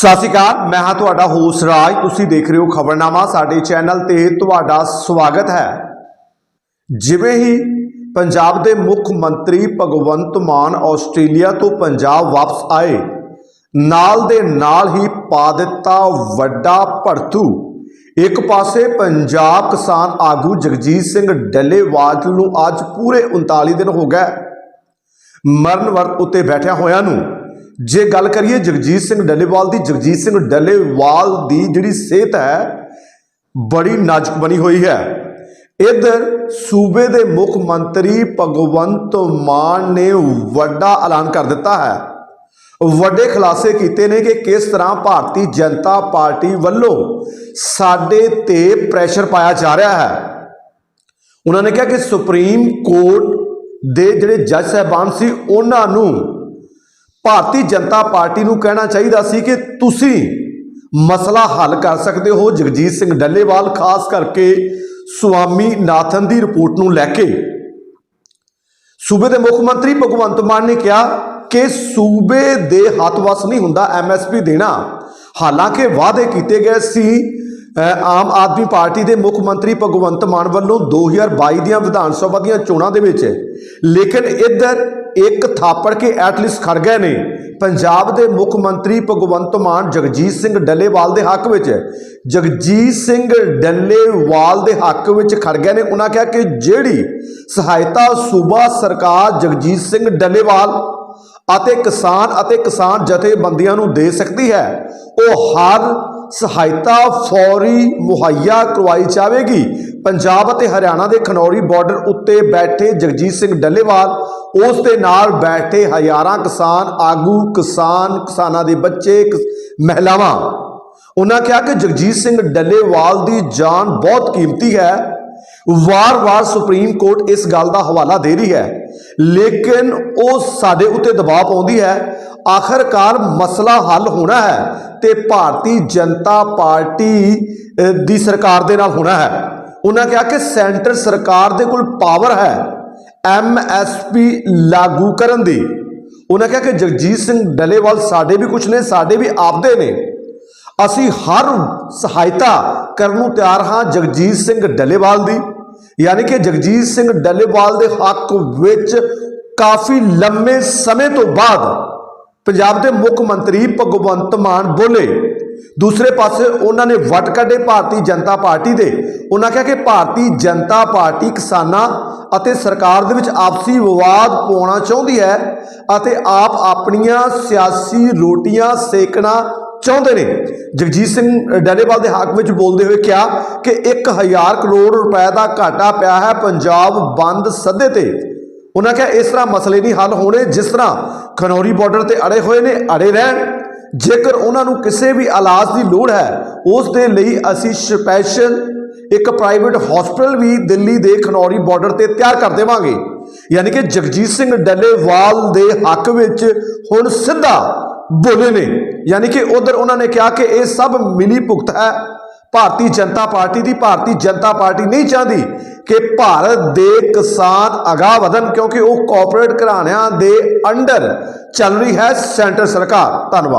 ਸਤਿ ਸ਼੍ਰੀ ਅਕਾਲ, ਮੈਂ ਹਾਂ ਤੁਹਾਡਾ ਹੋਸਟ ਰਾਜ। ਤੁਸੀਂ ਦੇਖ ਰਹੇ ਹੋ ਖਬਰਨਾਮਾ, ਸਾਡੇ ਚੈਨਲ ਤੇ ਤੁਹਾਡਾ ਸਵਾਗਤ ਹੈ। ਜਿਵੇਂ ਹੀ ਪੰਜਾਬ ਦੇ ਮੁੱਖ ਮੰਤਰੀ ਭਗਵੰਤ ਮਾਨ ਆਸਟ੍ਰੇਲੀਆ ਤੋਂ ਪੰਜਾਬ ਵਾਪਸ ਆਏ, ਨਾਲ ਦੇ ਨਾਲ ਹੀ ਪਾ ਦਿੱਤਾ ਵੱਡਾ ਭੜਥੂ। ਇੱਕ ਪਾਸੇ ਪੰਜਾਬ ਕਿਸਾਨ ਆਗੂ ਜਗਜੀਤ ਸਿੰਘ ਡੱਲੇਵਾਲ ਨੂੰ ਅੱਜ ਪੂਰੇ 39 ਦਿਨ ਹੋ ਗਏ। ਮਰਨ ਵਰਤ ਉੱਤੇ ਬੈਠਿਆ ਹੋਇਆਂ ਨੂੰ ਜੇ ਗੱਲ ਕਰੀਏ ਜਗਜੀਤ ਸਿੰਘ ਡੱਲੇਵਾਲ ਦੀ, ਜਗਜੀਤ ਸਿੰਘ ਡੱਲੇਵਾਲ ਦੀ ਜਿਹੜੀ ਸਿਹਤ ਹੈ, ਬੜੀ ਨਾਜ਼ੁਕ ਬਣੀ ਹੋਈ ਹੈ। ਇਧਰ ਸੂਬੇ ਦੇ ਮੁੱਖ ਮੰਤਰੀ ਭਗਵੰਤ ਮਾਨ ਨੇ ਵੱਡਾ ਐਲਾਨ ਕਰ ਦਿੱਤਾ ਹੈ। ਵੱਡੇ ਖੁਲਾਸੇ ਕੀਤੇ ਨੇ ਕਿ ਕਿਸ ਤਰ੍ਹਾਂ ਭਾਰਤੀ ਜਨਤਾ ਪਾਰਟੀ ਵੱਲੋਂ ਸਾਡੇ ਤੇ ਪ੍ਰੈਸ਼ਰ ਪਾਇਆ ਜਾ ਰਿਹਾ ਹੈ। ਉਹਨਾਂ ਨੇ ਕਿਹਾ ਕਿ ਸੁਪਰੀਮ ਕੋਰਟ ਦੇ ਜਿਹੜੇ ਜੱਜ ਸਾਹਿਬਾਨ ਸੀ, ਉਹਨਾਂ ਨੂੰ ਭਾਰਤੀ ਜਨਤਾ ਪਾਰਟੀ ਨੂੰ ਕਹਿਣਾ ਚਾਹੀਦਾ ਸੀ ਕਿ ਤੁਸੀਂ ਮਸਲਾ ਹੱਲ ਕਰ ਸਕਦੇ ਹੋ। ਜਗਜੀਤ ਸਿੰਘ ਡੱਲੇਵਾਲ, ਖਾਸ ਕਰਕੇ ਸੁਆਮੀ ਨਾਥਨ ਦੀ ਰਿਪੋਰਟ ਨੂੰ ਲੈ ਕੇ। ਸੂਬੇ ਦੇ ਮੁੱਖ ਮੰਤਰੀ ਭਗਵੰਤ ਮਾਨ ਨੇ ਕਿਹਾ ਕਿ ਸੂਬੇ ਦੇ ਹੱਥ ਵਸ ਨਹੀਂ ਹੁੰਦਾ ਐਮਐਸਪੀ ਦੇਣਾ। ਹਾਲਾਂਕਿ ਵਾਅਦੇ ਕੀਤੇ ਗਏ ਸੀ ਆਮ ਆਦਮੀ ਪਾਰਟੀ ਦੇ ਮੁੱਖ ਮੰਤਰੀ ਭਗਵੰਤ ਮਾਨ ਵੱਲੋਂ 2022 ਦੀਆਂ ਵਿਧਾਨ ਸਭਾ ਦੀਆਂ ਚੋਣਾਂ ਦੇ ਵਿੱਚ। ਲੇਕਿਨ ਇੱਧਰ ਇੱਕ ਥਾਪੜ ਕੇ ਐਟਲੀਸਟ ਖੜ ਗਏ ਨੇ। ਪੰਜਾਬ ਦੇ ਮੁੱਖ ਮੰਤਰੀ ਭਗਵੰਤ ਮਾਨ ਜਗਜੀਤ ਸਿੰਘ ਡੱਲੇਵਾਲ ਦੇ ਹੱਕ ਵਿੱਚ ਜਗਜੀਤ ਸਿੰਘ ਡੱਲੇਵਾਲ ਦੇ ਹੱਕ ਵਿੱਚ ਖੜ ਗਏ ਨੇ। ਉਹਨਾਂ ਕਿਹਾ ਕਿ ਜਿਹੜੀ ਸਹਾਇਤਾ ਸੂਬਾ ਸਰਕਾਰ ਜਗਜੀਤ ਸਿੰਘ ਡੱਲੇਵਾਲ ਅਤੇ ਕਿਸਾਨ ਅਤੇ ਕਿਸਾਨ ਜਥੇਬੰਦੀਆਂ ਨੂੰ ਦੇ ਸਕਦੀ ਹੈ, ਉਹ ਹਰ ਸਹਾਇਤਾ ਫੌਰੀ ਮੁਹੱਈਆ ਕਰਵਾਈ ਜਾਵੇਗੀ। ਪੰਜਾਬ ਅਤੇ ਹਰਿਆਣਾ ਦੇ ਖਨੌਰੀ ਬਾਰਡਰ ਉੱਤੇ ਬੈਠੇ ਜਗਜੀਤ ਸਿੰਘ ਡੱਲੇਵਾਲ, ਉਸ ਦੇ ਨਾਲ ਬੈਠੇ ਹਜ਼ਾਰਾਂ ਕਿਸਾਨ, ਆਗੂ, ਕਿਸਾਨ, ਕਿਸਾਨਾਂ ਦੇ ਬੱਚੇ ਕਿਸ- ਮਹਿਲਾਵਾਂ। ਉਹਨਾਂ ਕਿਹਾ ਕਿ ਜਗਜੀਤ ਸਿੰਘ ਡੱਲੇਵਾਲ ਦੀ ਜਾਨ ਬਹੁਤ ਕੀਮਤੀ ਹੈ। ਵਾਰ-ਵਾਰ ਸੁਪਰੀਮ ਕੋਰਟ ਇਸ ਗੱਲ ਦਾ ਹਵਾਲਾ ਦੇ ਰਹੀ ਹੈ। ਲੇਕਿਨ ਉਹ ਸਾਡੇ ਉੱਤੇ ਦਬਾਅ ਪਾਉਂਦੀ ਹੈ। ਆਖਰਕਾਰ ਮਸਲਾ ਹੱਲ ਹੋਣਾ ਹੈ ਤੇ ਭਾਰਤੀ ਜਨਤਾ ਪਾਰਟੀ ਦੀ ਸਰਕਾਰ ਦੇ ਨਾਲ ਹੋਣਾ ਹੈ। ਉਹਨਾਂ ਕਿਹਾ ਕਿ ਸੈਂਟਰ ਸਰਕਾਰ ਦੇ ਕੋਲ ਪਾਵਰ ਹੈ ਐਮਐਸਪੀ ਲਾਗੂ ਕਰਨ ਦੀ। ਉਹਨਾਂ ਕਿਹਾ ਕਿ ਜਗਜੀਤ ਸਿੰਘ ਡੱਲੇਵਾਲ ਸਾਡੇ ਵੀ ਕੁਝ ਨੇ, ਸਾਡੇ ਵੀ ਆਪਦੇ ਨੇ। ਅਸੀਂ ਹਰ ਸਹਾਇਤਾ ਕਰਨ ਨੂੰ ਤਿਆਰ ਹਾਂ ਜਗਜੀਤ ਸਿੰਘ ਡੱਲੇਵਾਲ ਦੀ। ਯਾਨੀ ਕਿ ਜਗਜੀਤ ਸਿੰਘ ਡੱਲੇਵਾਲ ਦੇ ਹੱਕ ਵਿੱਚ ਕਾਫੀ ਲੰਮੇ ਸਮੇਂ ਤੋਂ ਬਾਅਦ ਪੰਜਾਬ ਦੇ ਮੁੱਖ ਮੰਤਰੀ ਭਗਵੰਤ ਮਾਨ ਬੋਲੇ। ਦੂਸਰੇ ਪਾਸੇ ਉਹਨਾਂ ਨੇ ਵਟ ਕੱਢੇ ਭਾਰਤੀ ਜਨਤਾ ਪਾਰਟੀ ਦੇ। ਉਹਨਾਂ ਕਿਹਾ ਕਿ ਭਾਰਤੀ ਜਨਤਾ ਪਾਰਟੀ ਕਿਸਾਨਾਂ ਅਤੇ ਸਰਕਾਰ ਦੇ ਵਿੱਚ ਆਪਸੀ ਵਿਵਾਦ ਪਾਉਣਾ ਚਾਹੁੰਦੀ ਹੈ ਅਤੇ ਆਪ ਆਪਣੀਆਂ ਸਿਆਸੀ ਰੋਟੀਆਂ ਸੇਕਣਾ ਚਾਹੁੰਦੇ ਨੇ। ਜਗਜੀਤ ਸਿੰਘ ਡੱਲੇਵਾਲ ਦੇ ਹੱਕ ਵਿੱਚ ਬੋਲਦੇ ਹੋਏ ਕਿਹਾ ਕਿ 1000 ਕਰੋੜ ਰੁਪਏ ਦਾ ਘਾਟਾ ਪਿਆ ਹੈ ਪੰਜਾਬ ਬੰਦ ਸੱਦੇ ਤੇ। ਉਹਨਾਂ ਕਿਹਾ ਇਸ ਤਰ੍ਹਾਂ ਮਸਲੇ ਨਹੀਂ ਹੱਲ ਹੋਣੇ ਜਿਸ ਤਰ੍ਹਾਂ ਖਨੌਰੀ ਬਾਰਡਰ ਤੇ ਅੜੇ ਹੋਏ ਨੇ, ਅੜੇ ਰਹਿਣ। ਜੇਕਰ ਉਹਨਾਂ ਨੂੰ ਕਿਸੇ ਵੀ ਇਲਾਜ ਦੀ ਲੋੜ ਹੈ, ਉਸ ਦੇ ਲਈ ਅਸੀਂ ਸਪੈਸ਼ਲ ਇੱਕ ਪ੍ਰਾਈਵੇਟ ਹਸਪੀਟਲ ਵੀ ਦਿੱਲੀ ਦੇ ਖਨੌਰੀ ਬਾਰਡਰ ਤੇ ਤਿਆਰ ਕਰ ਦੇਵਾਂਗੇ। ਯਾਨੀ ਕਿ ਜਗਜੀਤ ਸਿੰਘ ਡੱਲੇਵਾਲ ਦੇ ਹੱਕ ਵਿੱਚ ਹੁਣ ਸਿੱਧਾ ਬੋਲੇ ਨੇ। ਯਾਨੀ ਕਿ ਉਧਰ ਉਹਨਾਂ ਨੇ ਕਿਹਾ ਕਿ ਇਹ ਸਭ ਮਿਲੀ ਭੁਗਤ ਹੈ। ਭਾਰਤੀ ਜਨਤਾ ਪਾਰਟੀ ਦੀ ਭਾਰਤੀ ਜਨਤਾ ਪਾਰਟੀ ਨਹੀਂ ਚਾਹੁੰਦੀ ਕਿ ਭਾਰਤ ਦੇ ਕਿਸਾਨ ਅਗਾਹ ਵਧਣ, ਕਿਉਂਕਿ ਉਹ ਕਾਰਪੋਰੇਟ ਘਰਾਣਿਆਂ ਦੇ ਅੰਡਰ ਚੱਲ ਰਹੀ ਹੈ ਸੈਂਟਰ ਸਰਕਾਰ। ਧੰਨਵਾਦ।